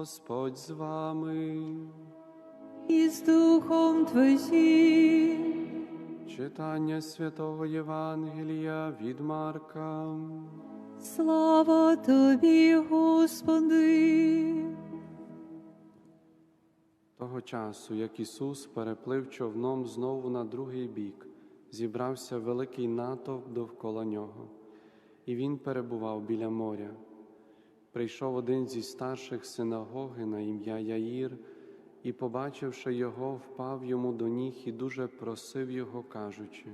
Господь з вами. і з Духом Твоїм. Читання святого Євангелія від Марка. Слава Тобі, Господи. Того часу, як Ісус переплив човном знову на другий бік, зібрався великий натовп довкола нього, і він перебував біля моря. Прийшов один зі старших синагоги на ім'я Яїр, і, побачивши його, впав йому до ніг і дуже просив його, кажучи: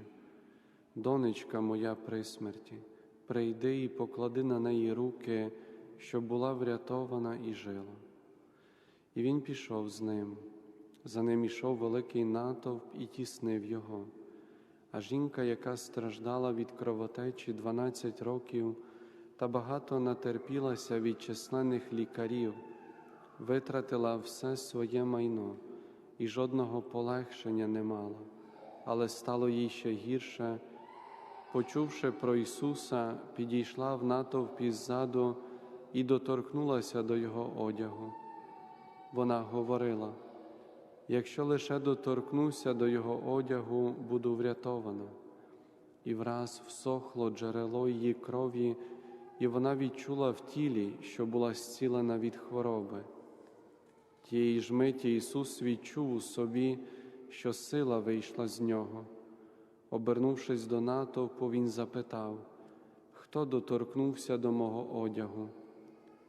Донечка моя при смерті, прийди і поклади на неї руки, щоб була врятована і жила. І він пішов з ним. За ним ішов великий натовп і тіснив його. А жінка, яка страждала від кровотечі 12 років та багато натерпілася від численних лікарів, витратила все своє майно і жодного полегшення не мала, але стало їй ще гірше. Почувши про Ісуса, підійшла в натовпі ззаду і доторкнулася до Його одягу. Вона говорила: якщо лише доторкнуся до його одягу, буду врятована. І враз всохло джерело її крові, і вона відчула в тілі, що була зцілена від хвороби. Тієї ж миті Ісус відчув у собі, що сила вийшла з нього. Обернувшись до натовпу, Він запитав, хто доторкнувся до мого одягу,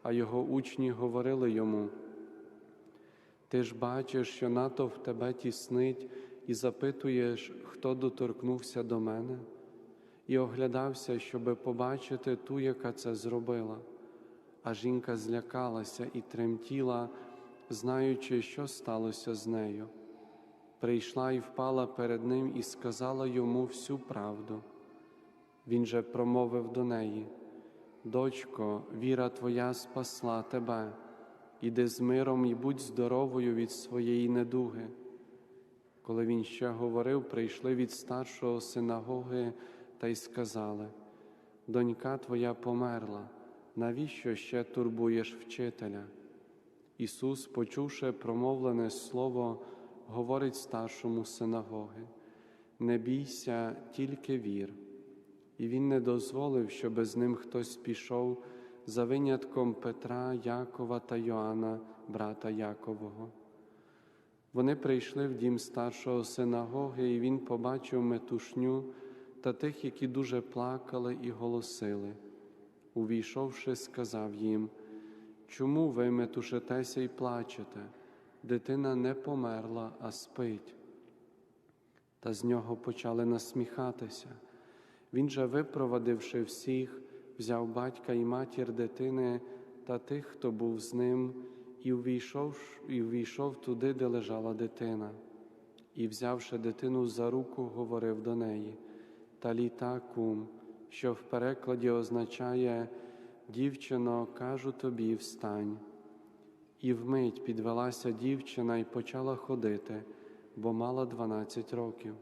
а його учні говорили йому. Ти ж бачиш, що натовп тебе тіснить, і запитуєш, хто доторкнувся до мене, і оглядався, щоби побачити ту, яка це зробила. А жінка злякалася і тремтіла, знаючи, що сталося з нею. Прийшла і впала перед ним і сказала йому всю правду. Він же промовив до неї: Дочко, віра твоя спасла тебе. Іди з миром і будь здоровою від своєї недуги. Коли він ще говорив, прийшли від старшого синагоги та й сказали: Донька твоя померла, навіщо ще турбуєш вчителя? Ісус, почувши промовлене слово, говорить старшому синагоги: Не бійся, тільки вір. І він не дозволив, щоби з ним хтось пішов за винятком Петра, Якова та Йоанна, брата Якового. Вони прийшли в дім старшого синагоги, і він побачив метушню та тих, які дуже плакали і голосили. Увійшовши, сказав їм, чому ви метушитеся і плачете? Дитина не померла, а спить. Та з нього почали насміхатися. Він же, випровадивши всіх, взяв батька і матір дитини та тих, хто був з ним, і увійшов, і увійшов туди, де лежала дитина. І, взявши дитину за руку, говорив до неї Таліта кум, що в перекладі означає Дівчино, кажу тобі, встань. І вмить підвелася дівчина і почала ходити, бо мала дванадцять років,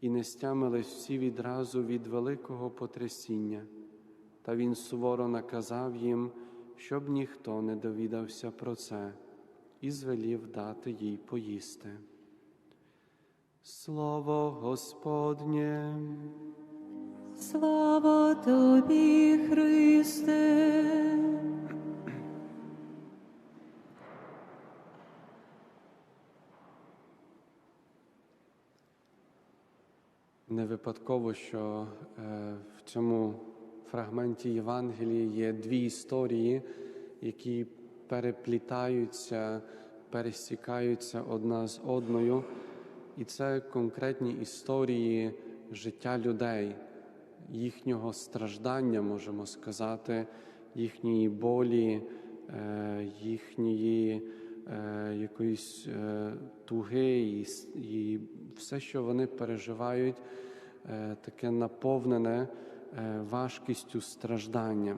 і не стямились всі відразу від великого потрясіння. Та він суворо наказав їм, щоб ніхто не довідався про це, і звелів дати їй поїсти. Слово Господнє, Слава Тобі, Христе. не випадково, що е, в цьому фрагменті Євангелії є дві історії, які переплітаються, пересікаються одна з одною. І це конкретні історії життя людей, їхнього страждання, можемо сказати, їхньої болі, е, їхньої е, якоїсь е, туги і, все, що вони переживають, таке наповнене важкістю страждання.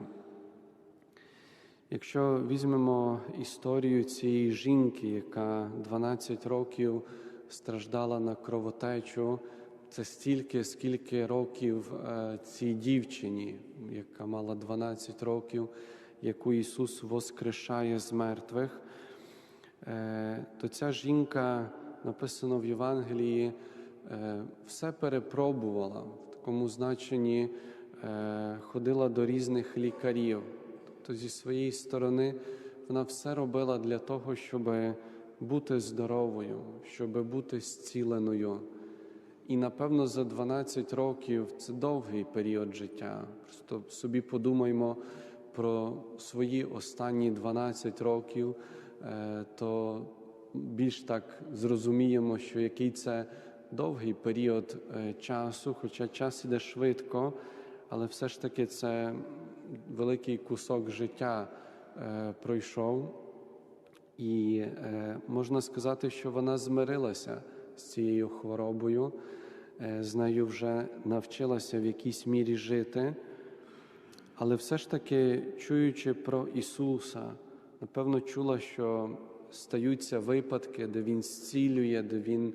Якщо візьмемо історію цієї жінки, яка 12 років страждала на кровотечу, це стільки, скільки років цій дівчині, яка мала 12 років, яку Ісус воскрешає з мертвих, е, то ця жінка, написано в Євангелії, е, все перепробувала в такому значенні, е, ходила до різних лікарів. Тобто зі своєї сторони вона все робила для того, щоб бути здоровою, щоб бути зціленою. І напевно за 12 років це довгий період життя. Просто собі подумаймо про свої останні 12 років, е, то більш так зрозуміємо, що який це довгий період е, часу, хоча час іде швидко, але все ж таки це великий кусок життя е, пройшов. І е, можна сказати, що вона змирилася з цією хворобою, е, з нею вже навчилася в якійсь мірі жити. Але все ж таки, чуючи про Ісуса, напевно, чула, що стаються випадки, де Він зцілює, де Він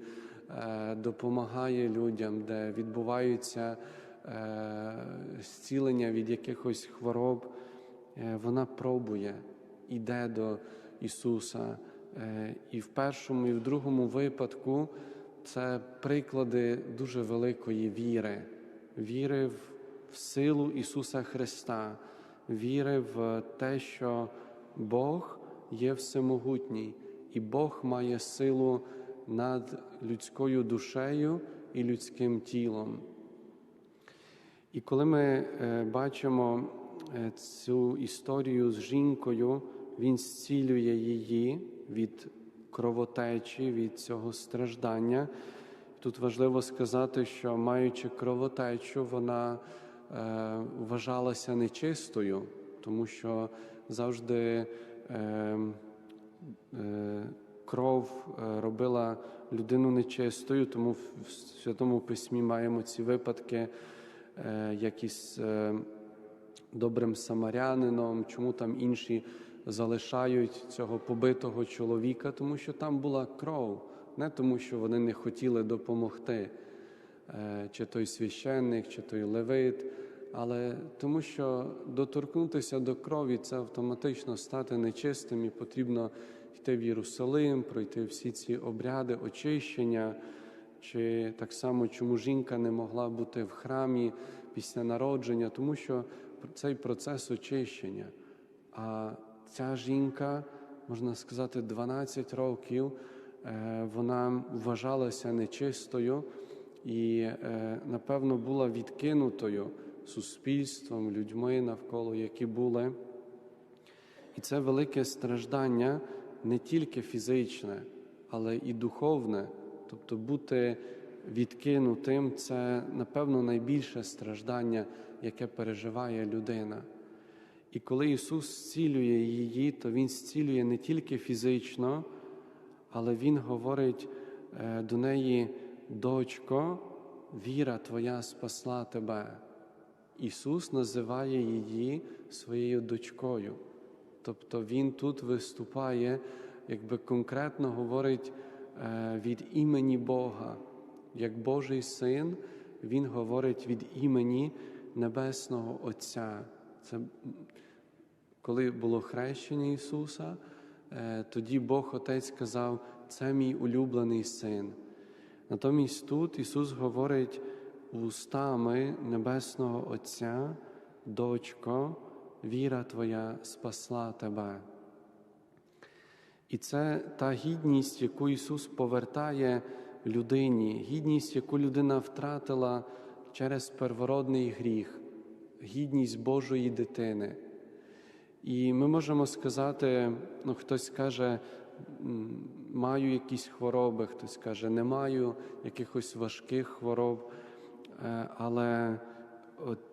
е, допомагає людям, де відбуваються е, зцілення від якихось хвороб. Е, вона пробує, іде до Ісуса. Е, І в першому, і в другому випадку це приклади дуже великої віри, віри в силу Ісуса Христа, віри в те, що Бог є всемогутній, і Бог має силу над людською душею і людським тілом. І коли ми е, бачимо е, цю історію з жінкою, він зцілює її від кровотечі, від цього страждання. Тут важливо сказати, що маючи кровотечу, вона е, вважалася нечистою, тому що завжди е, е, кров е, робила людину нечистою, тому в Святому Письмі маємо ці випадки, е, як із е, добрим самарянином, чому там інші залишають цього побитого чоловіка, тому що там була кров, не тому, що вони не хотіли допомогти, е, чи той священник, чи той левит, але тому, що доторкнутися до крові це автоматично стати нечистим і потрібно йти в Єрусалим, пройти всі ці обряди очищення. Чи так само, чому жінка не могла бути в храмі після народження, тому що цей процес очищення. А ця жінка, можна сказати, 12 років е, вона вважалася нечистою і, е, напевно, була відкинутою суспільством, людьми навколо, які були. І це велике страждання не тільки фізичне, але і духовне. Тобто бути відкинутим це, напевно, найбільше страждання, яке переживає людина. І коли Ісус зцілює її, то Він зцілює не тільки фізично, але Він говорить е, до неї, дочко, віра Твоя спасла тебе. Ісус називає її своєю дочкою. Тобто Він тут виступає, якби конкретно говорить е, від імені Бога. Як Божий син, Він говорить від імені Небесного Отця. Це коли було хрещення Ісуса, е, тоді Бог Отець сказав, це мій улюблений син. Натомість тут Ісус говорить устами Небесного Отця, дочко, віра Твоя спасла тебе. І це та гідність, яку Ісус повертає людині, гідність, яку людина втратила через первородний гріх, гідність Божої дитини. І ми можемо сказати, ну хтось каже, маю якісь хвороби, хтось каже, не маю якихось важких хвороб, Е, але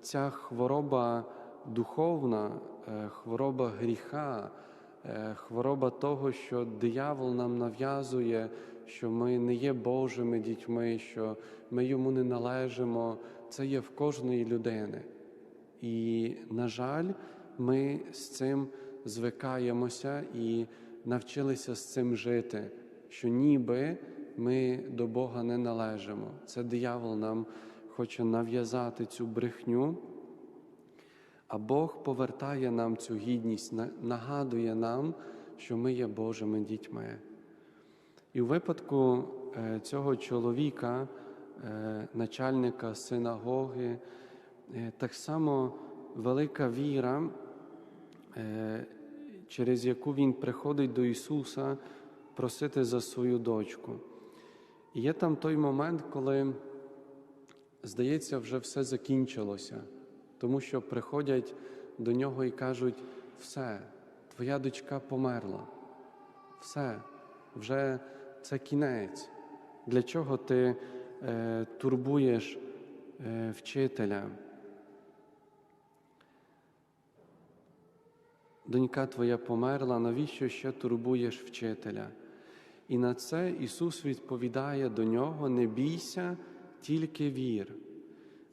ця хвороба духовна, е, хвороба гріха, е, хвороба того, що диявол нам нав'язує, що ми не є Божими дітьми, що ми йому не належимо, це є в кожної людини. І, на жаль, ми з цим звикаємося і навчилися з цим жити, що ніби ми до Бога не належимо. Це диявол нам хоче нав'язати цю брехню. А Бог повертає нам цю гідність, нагадує нам, що ми є Божими дітьми. І у випадку е, цього чоловіка, е, начальника синагоги, так само велика віра, е, через яку він приходить до Ісуса просити за свою дочку. І є там той момент, коли, здається, вже все закінчилося, тому що приходять до нього і кажуть: все, твоя дочка померла, все, вже це кінець. Для чого ти е, турбуєш е, вчителя? Донька твоя померла, навіщо ще турбуєш вчителя? І на це Ісус відповідає до нього: не бійся, тільки вір.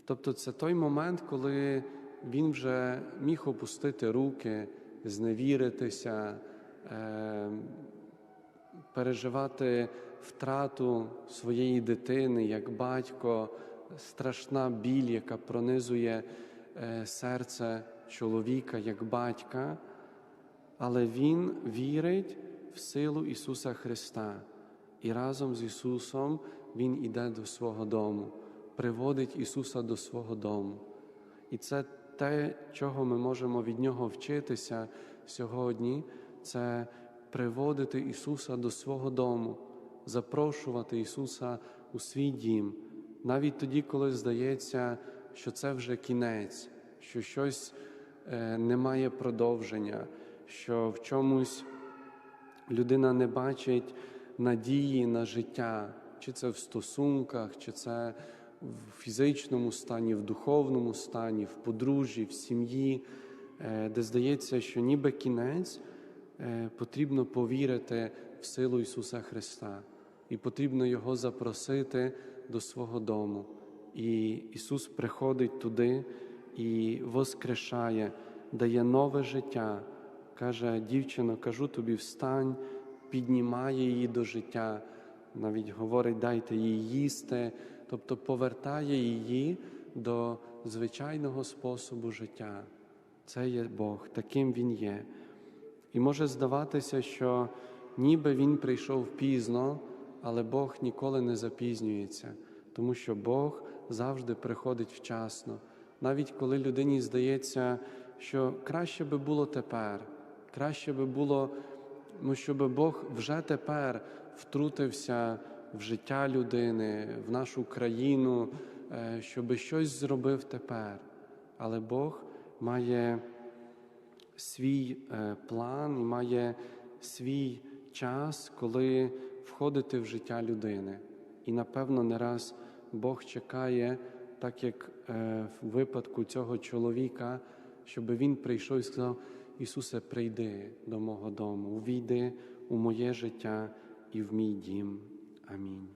Тобто це той момент, коли він вже міг опустити руки, зневіритися, е, переживати втрату своєї дитини як батько, страшна біль, яка пронизує е, серце чоловіка як батька, але він вірить в силу Ісуса Христа. І разом з Ісусом Він іде до свого дому, приводить Ісуса до свого дому. І це те, чого ми можемо від Нього вчитися сьогодні, це приводити Ісуса до свого дому, запрошувати Ісуса у свій дім, навіть тоді, коли здається, що це вже кінець, що щось е, не має продовження, що в чомусь людина не бачить надії на життя, чи це в стосунках, чи це в фізичному стані, в духовному стані, в подружжі, в сім'ї, е, де здається, що ніби кінець, е, потрібно повірити в силу Ісуса Христа, і потрібно Його запросити до свого дому. І Ісус приходить туди і воскрешає, дає нове життя. Каже, дівчино, кажу тобі, встань, піднімає її до життя, навіть говорить, дайте їй їсти, тобто повертає її до звичайного способу життя. Це є Бог, таким Він є. І може здаватися, що ніби Він прийшов пізно, але Бог ніколи не запізнюється, тому що Бог завжди приходить вчасно. Навіть коли людині здається, що краще би було тепер, краще би було, ну, щоб Бог вже тепер втрутився в життя людини, в нашу країну, е, щоб щось зробив тепер. Але Бог має свій е, план і має свій час, коли входити в життя людини. І напевно не раз Бог чекає, так як е, в випадку цього чоловіка, щоб він прийшов і сказав: Ісусе, прийди до мого дому, увійди у моє життя і в мій дім. Амінь.